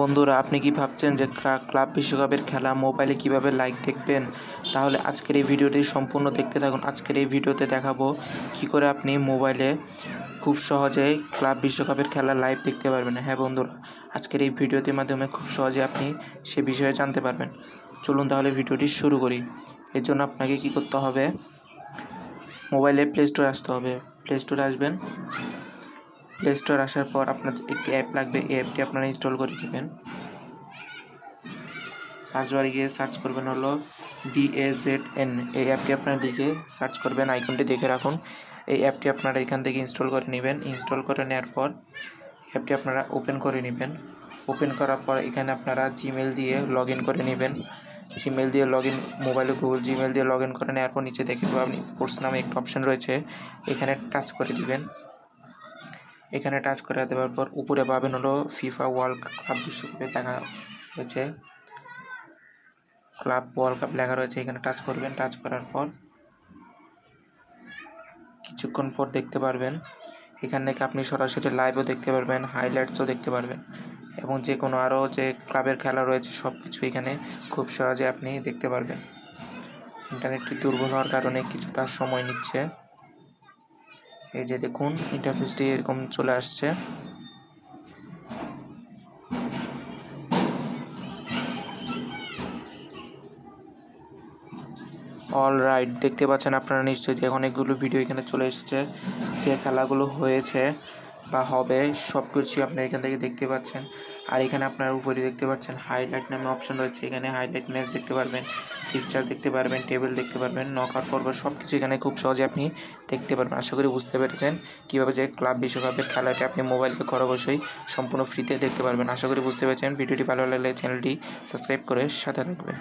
বন্ধুরা, আপনি কি ভাবছেন যে ক্লাব বিশ্বকাপের খেলা মোবাইলে কীভাবে লাইভ দেখবেন? তাহলে আজকের এই ভিডিওটি সম্পূর্ণ দেখতে থাকুন। আজকের এই ভিডিওতে দেখাবো কি করে আপনি মোবাইলে খুব সহজেই ক্লাব বিশ্বকাপের খেলা লাইভ দেখতে পারবেন। হ্যাঁ বন্ধুরা, আজকের এই ভিডিওটির মাধ্যমে খুব সহজে আপনি সে বিষয়ে জানতে পারবেন। চলুন তাহলে ভিডিওটি শুরু করি। এর জন্য আপনাকে কি করতে হবে? মোবাইলে প্লে স্টোরে আসতে হবে। প্লে স্টোরে আসবেন। প্লে স্টোর আসার পর আপনার একটি অ্যাপ লাগবে। এই অ্যাপটি আপনারা ইনস্টল করে নেবেন। সার্চ বারে গিয়ে সার্চ করবেন হলো ডিএজেড এন এই অ্যাপটি আপনারা লিখে সার্চ করবেন আইকনটি দেখে রাখুন। এই অ্যাপটি আপনারা এখান থেকে ইনস্টল করে নেবেন। ইনস্টল করে নেওয়ার পর অ্যাপটি আপনারা ওপেন করে নেবেন। ওপেন করার পর এখানে আপনারা জিমেল দিয়ে লগ করে নেবেন। জিমেল দিয়ে লগ ইন মোবাইলে গুগল জিমেল দিয়ে লগ ইন করে নেওয়ার পর নিচে দেখে আপনি স্পোর্টস নামে একটা অপশন রয়েছে। এখানে টাচ করে দিবেন। এখানে টাচ করে দেওয়ার পর উপরে পাবেন হলো ফিফা ওয়ার্ল্ড কাপ বিশ্বকাপে দেখা হয়েছে ক্লাব ওয়ার্ল্ড কাপ লেখা রয়েছে, এখানে টাচ করবেন টাচ করার পর কিছুক্ষণ পর দেখতে পারবেন। এখান থেকে আপনি সরাসরি লাইভও দেখতে পারবেন হাইলাইটসও দেখতে পারবেন এবং যে কোনো আরও যে ক্লাবের খেলা রয়েছে সব কিছু এখানে খুব সহজে আপনি দেখতে পারবেন। ইন্টারনেটটি দুর্বল হওয়ার কারণে কিছুটা সময় নিচ্ছে। এই যে দেখুন ইন্টারফেসটি এরকম চলে আসছে। অল রাইট দেখতে পাচ্ছেন আপনারা নিশ্চয়ই যে অনেকগুলো ভিডিও এখানে চলে এসেছে। যে খেলাগুলো হয়েছে বা হবে সব কিছুই আপনারা এখান থেকে দেখতে পাচ্ছেন। আর এখানে আপনারা উপরে দেখতে পাচ্ছেন হাইলাইট নামে অপশন রয়েছে। এখানে হাইলাইট ম্যাচ দেখতে পারবেন ফিক্সচার দেখতে পারবেন টেবিল দেখতে পারবেন নক আউট পর্ব সব কিছু এখানে খুব সহজে আপনি দেখতে পারবেন। আশা করি বুঝতে পেরেছেন কীভাবে যে ক্লাব বিশ্বকাপের খেলাটি আপনি মোবাইলে ঘরে বসেই সম্পূর্ণ ফ্রিতে দেখতে পারবেন। আশা করি বুঝতে পেরেছেন। ভিডিওটি ভালো লাগলে চ্যানেলটি সাবস্ক্রাইব করে সাথে রাখবেন